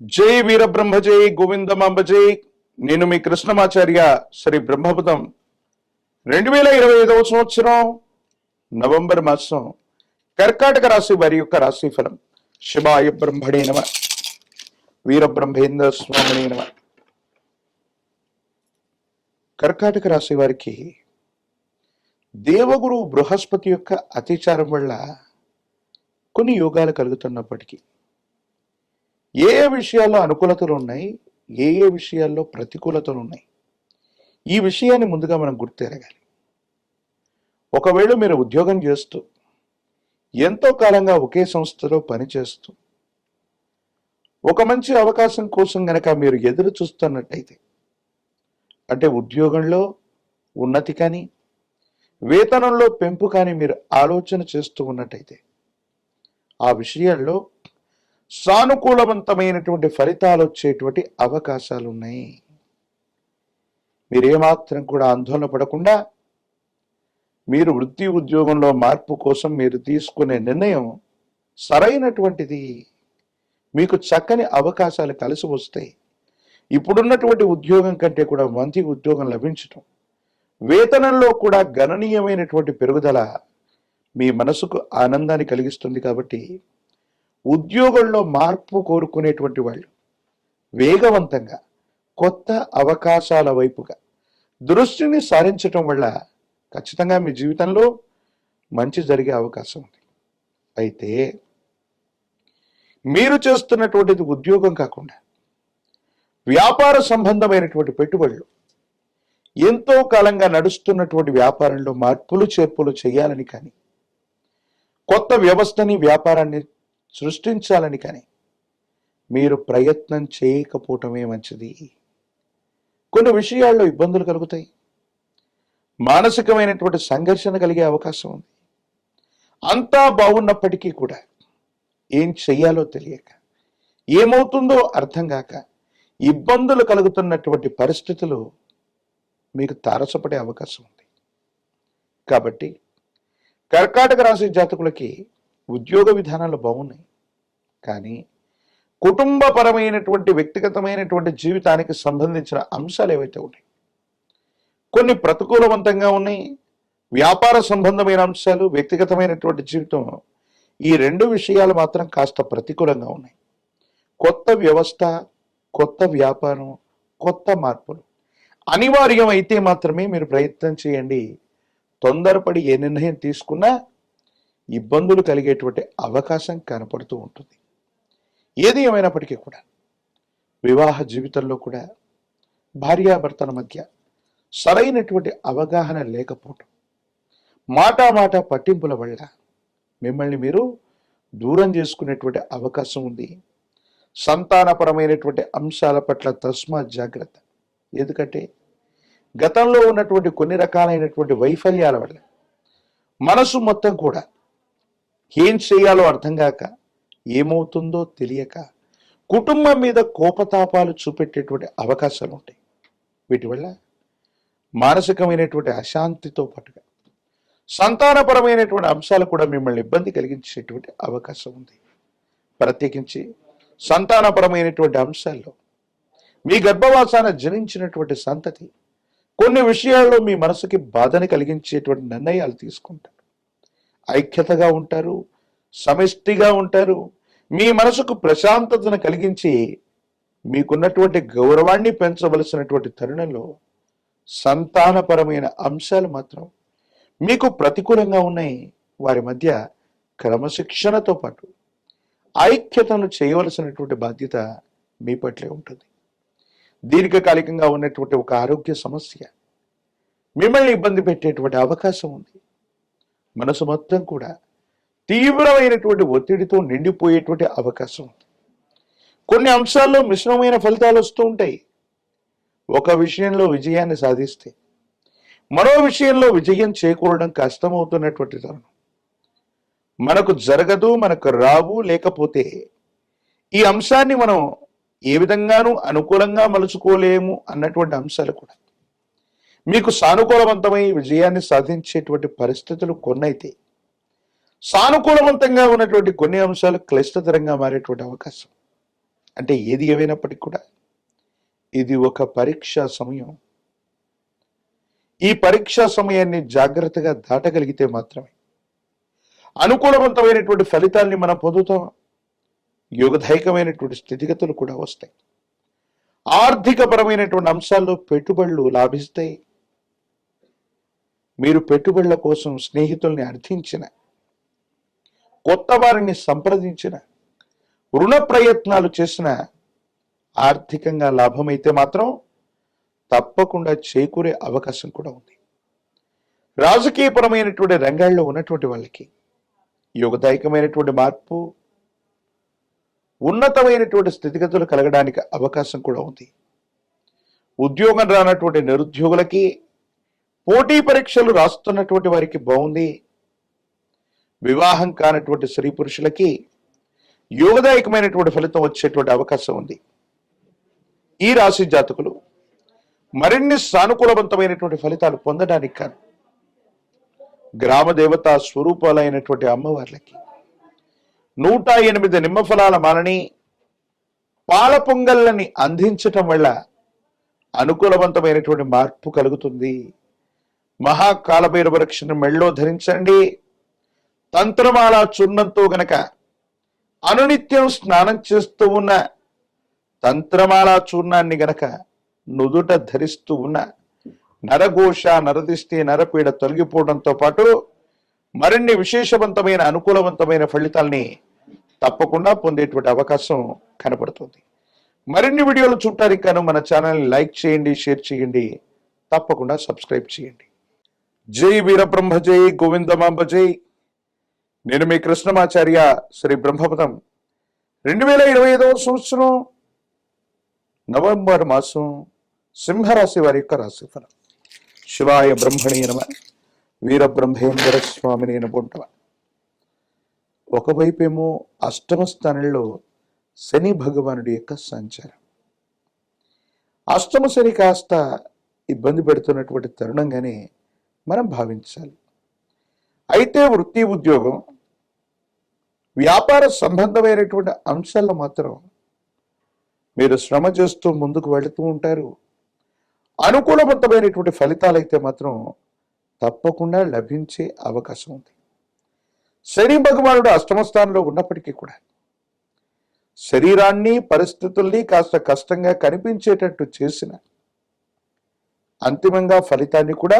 జై వీరబ్రహ్మ జై గోవిందమాంబ జై నేను మీ కృష్ణమాచార్య శ్రీ బ్రహ్మపదం. రెండు వేల ఇరవై ఐదవ సంవత్సరం నవంబర్ మాసం కర్కాటక రాశి వారి యొక్క రాశి ఫలం. శివాయ బ్రహ్మణే నమ. వీరబ్రహ్మేంద్ర స్వామినే నమ. కర్కాటక రాశి వారికి దేవగురు బృహస్పతి యొక్క అతిచారం వల్ల కొన్ని యోగాలు కలుగుతున్నప్పటికీ ఏ ఏ విషయాల్లో అనుకూలతలు ఉన్నాయి ఏ ఏ విషయాల్లో ప్రతికూలతలు ఉన్నాయి ఈ విషయాన్ని ముందుగా మనం గుర్తెరగాలి. ఒకవేళ మీరు ఉద్యోగం చేస్తూ ఎంతో కాలంగా ఒకే సంస్థలో పనిచేస్తూ ఒక మంచి అవకాశం కోసం గనక మీరు ఎదురు చూస్తున్నట్టయితే అంటే ఉద్యోగంలో ఉన్నతి కానీ వేతనంలో పెంపు కానీ మీరు ఆలోచన చేస్తూ ఉన్నట్టయితే ఆ విషయాల్లో సానుకూలవంతమైనటువంటి ఫలితాలు వచ్చేటువంటి అవకాశాలు ఉన్నాయి మీరేమాత్రం కూడా ఆందోళన పడకుండా మీరు వృత్తి ఉద్యోగంలో మార్పు కోసం మీరు తీసుకునే నిర్ణయం సరైనటువంటిది. మీకు చక్కని అవకాశాలు కలిసి వస్తాయి. ఇప్పుడున్నటువంటి ఉద్యోగం కంటే కూడా మంచి ఉద్యోగం లభించటం వేతనంలో కూడా గణనీయమైనటువంటి పెరుగుదల మీ మనసుకు ఆనందాన్ని కలిగిస్తుంది కాబట్టి ఉద్యోగంలో మార్పు కోరుకునేటువంటి వాళ్ళు వేగవంతంగా కొత్త అవకాశాల వైపుగా దృష్టిని సారించటం వల్ల ఖచ్చితంగా మీ జీవితంలో మంచి జరిగే అవకాశం ఉంది. అయితే మీరు చేస్తున్నటువంటిది ఉద్యోగం కాకుండా వ్యాపార సంబంధమైనటువంటి పెట్టుబడులు ఎంతో కాలంగా నడుస్తున్నటువంటి వ్యాపారంలో మార్పులు చేర్పులు చేయాలని కానీ కొత్త వ్యవస్థని వ్యాపారాన్ని సృష్టించాలని కానీ మీరు ప్రయత్నం చేయకపోవటమే మంచిది. కొన్ని విషయాల్లో ఇబ్బందులు కలుగుతాయి. మానసికమైనటువంటి సంఘర్షణ కలిగే అవకాశం ఉంది. అంతా బాగున్నప్పటికీ కూడా ఏం చెయ్యాలో తెలియక ఏమవుతుందో అర్థం కాక ఇబ్బందులు కలుగుతున్నటువంటి పరిస్థితులు మీకు తారసపడే అవకాశం ఉంది. కాబట్టి కర్కాటక రాశి జాతకులకి ఉద్యోగ విధానాలు బాగున్నాయి. కానీ కుటుంబపరమైనటువంటి వ్యక్తిగతమైనటువంటి జీవితానికి సంబంధించిన అంశాలు ఏవైతే ఉన్నాయి కొన్ని ప్రతికూలవంతంగా ఉన్నాయి. వ్యాపార సంబంధమైన అంశాలు వ్యక్తిగతమైనటువంటి జీవితం ఈ రెండు విషయాలు మాత్రం కాస్త ప్రతికూలంగా ఉన్నాయి. కొత్త వ్యవస్థ కొత్త వ్యాపారం కొత్త మార్పులు. అనివార్యం అయితే మాత్రమే మీరు ప్రయత్నం చేయండి. తొందరపడి ఏ నిర్ణయం తీసుకున్నా ఇబ్బందులు కలిగేటువంటి అవకాశం కనపడుతూ ఉంటుంది. ఏది ఏమైనప్పటికీ కూడా వివాహ జీవితంలో కూడా భార్యాభర్తల మధ్య సరైనటువంటి అవగాహన లేకపోవటం మాటామాట పట్టింపుల వల్ల మిమ్మల్ని మీరు దూరం చేసుకునేటువంటి అవకాశం ఉంది. సంతానపరమైనటువంటి అంశాల పట్ల తస్మా జాగ్రత్త. ఎందుకంటే గతంలో ఉన్నటువంటి కొన్ని రకాలైనటువంటి వైఫల్యాల వల్ల మనసు మొత్తం కూడా ఏం చేయాలో అర్థం కాక ఏమవుతుందో తెలియక కుటుంబం మీద కోపతాపాలు చూపెట్టేటువంటి అవకాశాలు ఉంటాయి వీటి వల్ల మానసికమైనటువంటి అశాంతితో పాటుగా సంతానపరమైనటువంటి అంశాలు కూడా మిమ్మల్ని ఇబ్బంది కలిగించేటువంటి అవకాశం ఉంది. ప్రత్యేకించి సంతానపరమైనటువంటి అంశాల్లో మీ గర్భవాసాన జనించినటువంటి సంతతి కొన్ని విషయాల్లో మీ మనసుకి బాధని కలిగించేటువంటి నిర్ణయాలు తీసుకుంటారు. ఐక్యతగా ఉంటారు సమిష్టిగా ఉంటారు. మీ మనసుకు ప్రశాంతతను కలిగించి మీకున్నటువంటి గౌరవాన్ని పెంచవలసినటువంటి తరుణంలో సంతానపరమైన అంశాలు మాత్రం మీకు ప్రతికూలంగా ఉన్నాయి. వారి మధ్య క్రమశిక్షణతో పాటు ఐక్యతను చేయవలసినటువంటి బాధ్యత మీ పట్లే ఉంటుంది. దీర్ఘకాలికంగా ఉన్నటువంటి ఒక ఆరోగ్య సమస్య మిమ్మల్ని ఇబ్బంది పెట్టేటువంటి అవకాశం ఉంది. మనసు మొత్తం కూడా తీవ్రమైనటువంటి ఒత్తిడితో నిండిపోయేటువంటి అవకాశం ఉంది. కొన్ని అంశాల్లో మిశ్రమమైన ఫలితాలు వస్తూ ఉంటాయి. ఒక విషయంలో విజయాన్ని సాధిస్తే మరో విషయంలో విజయం చేకూరడం కష్టమవుతున్నటువంటి తరుణం. మనకు జరగదు మనకు రావు లేకపోతే ఈ అంశాన్ని మనం ఏ విధంగానూ అనుకూలంగా మలుచుకోలేము అన్నటువంటి అంశాలు కూడా. మీకు సానుకూలవంతమై విజయాన్ని సాధించేటువంటి పరిస్థితులు కొన్నైతే సానుకూలవంతంగా ఉన్నటువంటి కొన్ని అంశాలు క్లిష్టతరంగా మారేటువంటి అవకాశం. అంటే ఏది ఏమైనప్పటికీ కూడా ఇది ఒక పరీక్షా సమయం. ఈ పరీక్షా సమయాన్ని జాగ్రత్తగా దాటగలిగితే మాత్రమే అనుకూలవంతమైనటువంటి ఫలితాల్ని మనం పొందుతాం. యోగదాయకమైనటువంటి స్థితిగతులు కూడా వస్తాయి. ఆర్థికపరమైనటువంటి అంశాల్లో పెట్టుబడులు లాభిస్తాయి. మీరు పెట్టుబడుల కోసం స్నేహితుల్ని అర్థించిన కొత్త వారిని సంప్రదించిన రుణ ప్రయత్నాలు చేసిన ఆర్థికంగా లాభమైతే మాత్రం తప్పకుండా చేకూరే అవకాశం కూడా ఉంది. రాజకీయపరమైనటువంటి రంగాల్లో ఉన్నటువంటి వాళ్ళకి యోగదాయకమైనటువంటి మార్పు ఉన్నతమైనటువంటి స్థితిగతులు కలగడానికి అవకాశం కూడా ఉంది. ఉద్యోగం రానటువంటి నిరుద్యోగులకి పోటీ పరీక్షలు రాస్తున్నటువంటి వారికి బాగుంది. వివాహం కానటువంటి స్త్రీ పురుషులకి యోగదాయకమైనటువంటి ఫలితం వచ్చేటువంటి అవకాశం ఉంది. ఈ రాశి జాతకులు మరిన్ని సానుకూలవంతమైనటువంటి ఫలితాలు పొందడానికి కాను గ్రామ దేవత స్వరూపాలైనటువంటి అమ్మవార్లకి నూట ఎనిమిది నిమ్మఫలాల మాలని పాల పొంగళ్ళని అందించటం వల్ల అనుకూలవంతమైనటువంటి మార్పు కలుగుతుంది. మహాకాలభైరవ రక్షణ మెళ్ళో ధరించండి. తంత్రమాల చూర్ణంతో గనక అనునిత్యం స్నానం చేస్తూ ఉన్న తంత్రమాల చూర్ణాన్ని గనక నుదుట ధరిస్తూ ఉన్న నరఘోష నరదిష్టి నరపీడ తొలగిపోవడంతో పాటు మరిన్ని విశేషవంతమైన అనుకూలవంతమైన ఫలితాల్ని తప్పకుండా పొందేటువంటి అవకాశం కనపడుతుంది. మరిన్ని వీడియోలు చూడటానికి గాను మన ఛానల్ని లైక్ చేయండి షేర్ చేయండి తప్పకుండా సబ్స్క్రైబ్ చేయండి. జై వీరబ్రహ్మ జై గోవిందమాంబ జై నేను మీ కృష్ణమాచార్య శ్రీ బ్రహ్మపదం. రెండు వేల ఇరవై ఐదవ సంవత్సరం నవంబర్ మాసం సింహరాశి వారి యొక్క రాశిఫలం శివాయ బ్రహ్మణే నమ వీరబ్రహ్మేంద్ర స్వామిని నమ్ముంటవ ఒకవైపేమో అష్టమ స్థానంలో శని భగవానుడి యొక్క సంచారం. అష్టమ శని కాస్త ఇబ్బంది పెడుతున్నటువంటి తరుణంగానే మనం భావించాలి. అయితే వృత్తి ఉద్యోగం వ్యాపార సంబంధమైనటువంటి అంశాల్లో మాత్రం మీరు శ్రమ చేస్తూ ముందుకు వెళుతూ ఉంటారు. అనుకూలవంతమైనటువంటి ఫలితాలు అయితే మాత్రం తప్పకుండా లభించే అవకాశం ఉంది. శని భగవానుడు అష్టమ స్థానంలో ఉన్నప్పటికీ కూడా శరీరాన్ని పరిస్థితుల్ని కాస్త కష్టంగా కనిపించేటట్టు చేసిన అంతిమంగా ఫలితాన్ని కూడా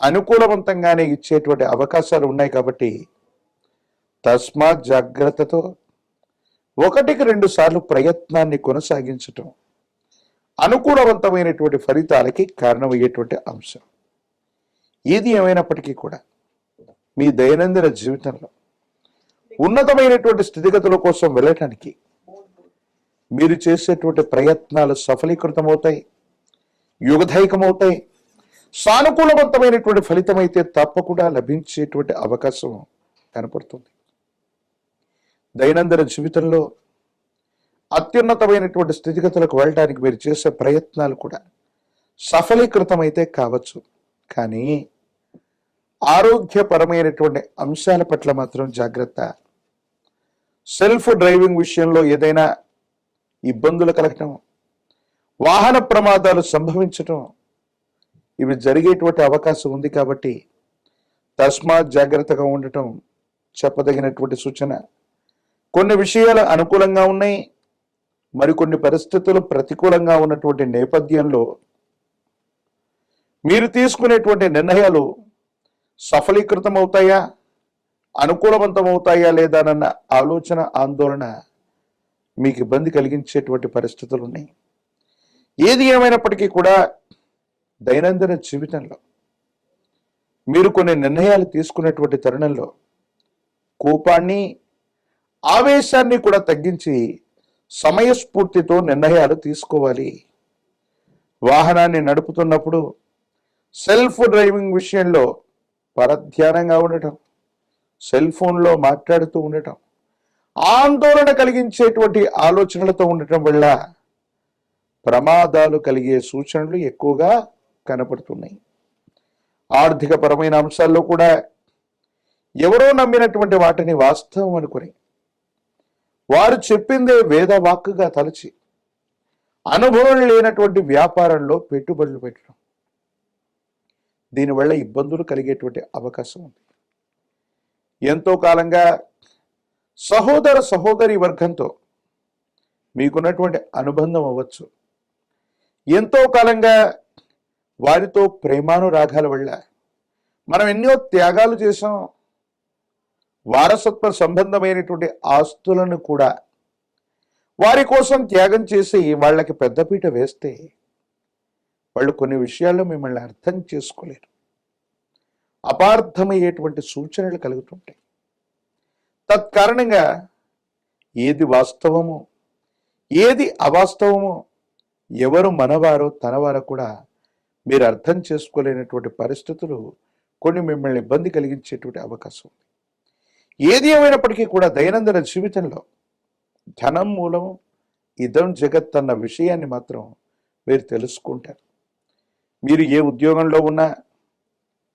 అనుకూలవంతంగానే ఇచ్చేటువంటి అవకాశాలు ఉన్నాయి కాబట్టి తస్మాత్ జాగ్రత్తతో ఒకటికి రెండు సార్లు ప్రయత్నాన్ని కొనసాగించటం అనుకూలవంతమైనటువంటి ఫలితాలకి కారణమయ్యేటువంటి అంశం. ఏది ఏమైనప్పటికీ కూడా మీ దైనందిన జీవితంలో ఉన్నతమైనటువంటి స్థితిగతుల కోసం వెళ్ళటానికి మీరు చేసేటువంటి ప్రయత్నాలు సఫలీకృతమవుతాయి యుగదాయకమవుతాయి. సానుకూలవంతమైనటువంటి ఫలితం అయితే తప్పకుండా లభించేటువంటి అవకాశం కనపడుతుంది. దైనందిన జీవితంలో అత్యున్నతమైనటువంటి స్థితిగతులకు వెళ్ళడానికి మీరు చేసే ప్రయత్నాలు కూడా సఫలీకృతమైతే కావచ్చు. కానీ ఆరోగ్యపరమైనటువంటి అంశాల పట్ల మాత్రం జాగ్రత్త. సెల్ఫ్ డ్రైవింగ్ విషయంలో ఏదైనా ఇబ్బందులు కలగటం వాహన ప్రమాదాలు సంభవించటం ఇవి జరిగేటువంటి అవకాశం ఉంది కాబట్టి తస్మాత్ జాగ్రత్తగా ఉండటం చెప్పదగినటువంటి సూచన. కొన్ని విషయాలు అనుకూలంగా ఉన్నాయి మరికొన్ని పరిస్థితులు ప్రతికూలంగా ఉన్నటువంటి నేపథ్యంలో మీరు తీసుకునేటువంటి నిర్ణయాలు సఫలీకృతం అవుతాయా అనుకూలవంతం అవుతాయా లేదానన్న ఆలోచన ఆందోళన మీకు ఇబ్బంది కలిగించేటువంటి పరిస్థితులు ఉన్నాయి. ఏది ఏమైనప్పటికీ కూడా దైనందిన జీవితంలో మీరు కొన్ని నిర్ణయాలు తీసుకునేటువంటి తరుణంలో కోపాన్ని ఆవేశాన్ని కూడా తగ్గించి సమయస్ఫూర్తితో నిర్ణయాలు తీసుకోవాలి. వాహనాన్ని నడుపుతున్నప్పుడు సెల్ఫ్ డ్రైవింగ్ విషయంలో పరధ్యానంగా ఉండటం సెల్ ఫోన్లో మాట్లాడుతూ ఉండటం ఆందోళన కలిగించేటువంటి ఆలోచనలతో ఉండటం వల్ల ప్రమాదాలు కలిగే సూచనలు ఎక్కువగా కనపడుతున్నాయి. ఆర్థికపరమైన అంశాల్లో కూడా ఎవరో నమ్మినటువంటి వాటిని వాస్తవం అనుకుని వారు చెప్పిందే వేదవాక్కుగా తలచి అనుభవం లేనటువంటి వ్యాపారంలో పెట్టుబడులు పెట్టడం. దీనివల్ల ఇబ్బందులు కలిగేటువంటి అవకాశం ఉంది. ఎంతో కాలంగా సహోదర సహోదరి వర్గంతో మీకున్నటువంటి అనుబంధం అవ్వచ్చు. ఎంతో కాలంగా వారితో ప్రేమానురాగాల వల్ల మనం ఎన్నో త్యాగాలు చేసాం వారసత్వ సంబంధమైనటువంటి ఆస్తులను కూడా వారి కోసం త్యాగం చేసి వాళ్ళకి పెద్దపీట వేస్తే వాళ్ళు కొన్ని విషయాల్లో మిమ్మల్ని అర్థం చేసుకోలేరు. అపార్థమయ్యేటువంటి సూచనలు కలుగుతుంటాయి. తత్కారణంగా ఏది వాస్తవమో ఏది అవాస్తవమో ఎవరు మనవారో తనవారో కూడా మీరు అర్థం చేసుకోలేనటువంటి పరిస్థితులు కొన్ని మిమ్మల్ని ఇబ్బంది కలిగించేటువంటి అవకాశం ఉంది. ఏది ఏమైనప్పటికీ కూడా దైనందిన జీవితంలో ధనం మూలం ఇదం జగత్ అన్న విషయాన్ని మాత్రం మీరు తెలుసుకుంటారు. మీరు ఏ ఉద్యోగంలో ఉన్నా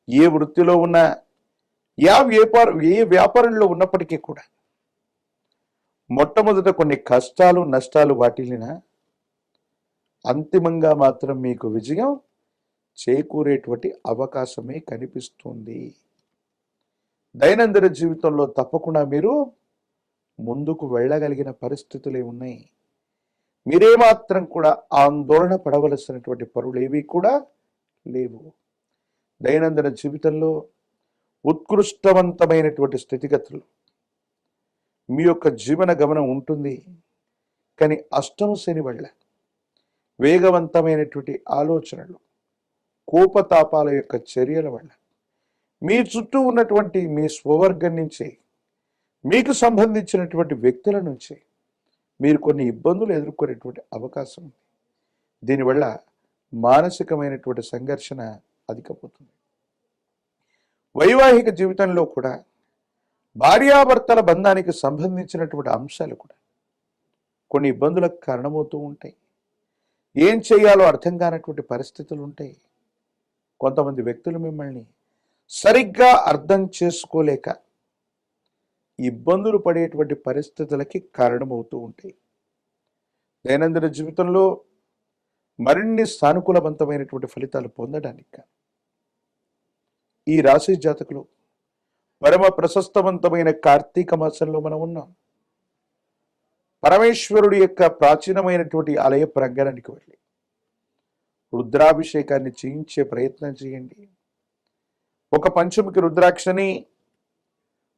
ఏ వృత్తిలో ఉన్నా యా వ్యాపార ఏ వ్యాపారంలో ఉన్నప్పటికీ కూడా మొట్టమొదట కొన్ని కష్టాలు నష్టాలు వాటిల్లిన అంతిమంగా మాత్రం మీకు విజయం చేకూరేటువంటి అవకాశమే కనిపిస్తుంది. దైనందిన జీవితంలో తప్పకుండా మీరు ముందుకు వెళ్ళగలిగిన పరిస్థితులే ఉన్నాయి మీరేమాత్రం కూడా ఆందోళన పడవలసినటువంటి పనులు ఏవి కూడా లేవు. దైనందిన జీవితంలో ఉత్కృష్టవంతమైనటువంటి స్థితిగతులు. మీ యొక్క జీవన గమనం ఉంటుంది. కానీ అష్టమ శని వల్ల వేగవంతమైనటువంటి ఆలోచనలు కోపతాపాల యొక్క చర్యల వల్ల మీ చుట్టూ ఉన్నటువంటి మీ స్వవర్గం నుంచి మీకు సంబంధించినటువంటి వ్యక్తుల నుంచి మీరు కొన్ని ఇబ్బందులు ఎదుర్కొనేటువంటి అవకాశం ఉంది. దీనివల్ల మానసికమైనటువంటి సంఘర్షణ అధికపోతుంది వైవాహిక జీవితంలో కూడా భార్యాభర్తల బంధానికి సంబంధించినటువంటి అంశాలు కూడా కొన్ని ఇబ్బందులకు కారణమవుతూ ఉంటాయి. ఏం చేయాలో అర్థం కానటువంటి పరిస్థితులు ఉంటాయి. కొంతమంది వ్యక్తులు మిమ్మల్ని సరిగ్గా అర్థం చేసుకోలేక ఇబ్బందులు పడేటువంటి పరిస్థితులకి కారణమవుతూ ఉంటాయి. దైనందిన జీవితంలో మరిన్ని సానుకూలవంతమైనటువంటి ఫలితాలు పొందడానికి ఈ రాశి జాతకులు పరమ ప్రశస్తవంతమైన కార్తీక మాసంలో మనం ఉన్నాం. పరమేశ్వరుడి యొక్క ప్రాచీనమైనటువంటి ఆలయ ప్రాంగణానికి వెళ్ళి రుద్రాభిషేకాన్ని చేయించే ప్రయత్నం చేయండి. ఒక పంచముఖి రుద్రాక్షని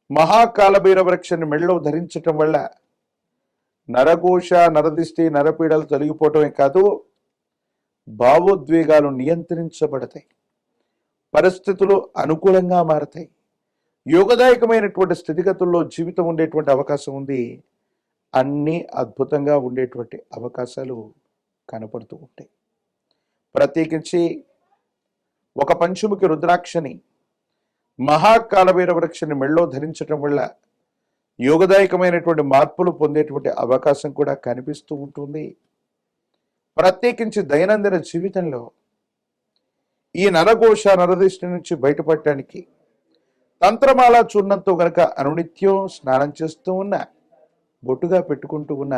మహాకాలభైర వృక్షాన్ని మెళ్ళలో ధరించటం వల్ల నరఘోష నరదిష్టి నరపీడలు తొలగిపోవటమే కాదు భావోద్వేగాలు నియంత్రించబడతాయి. పరిస్థితులు అనుకూలంగా మారతాయి. యోగదాయకమైనటువంటి స్థితిగతుల్లో జీవితం ఉండేటువంటి అవకాశం ఉంది. అన్నీ అద్భుతంగా ఉండేటువంటి అవకాశాలు కనపడుతూ ఉంటాయి. ప్రత్యేకించి ఒక పంచముఖి రుద్రాక్షని మహాకాలవీర వృక్షని మెళ్ళో ధరించడం వల్ల యోగదాయకమైనటువంటి మార్పులు పొందేటువంటి అవకాశం కూడా కనిపిస్తూ ఉంటుంది. ప్రత్యేకించి దైనందిన జీవితంలో ఈ నరఘోష నరదృష్టి నుంచి బయటపడటానికి తంత్రమాల చూర్ణంతో గనక అనునిత్యం స్నానం చేస్తూ ఉన్న బొట్టుగా పెట్టుకుంటూ ఉన్న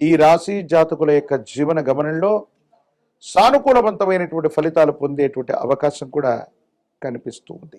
ఈ రాశి జాతకుల యొక్క జీవన గమనంలో సానుకూలవంతమైనటువంటి ఫలితాలు పొందేటువంటి అవకాశం కూడా కనిపిస్తూ ఉంది.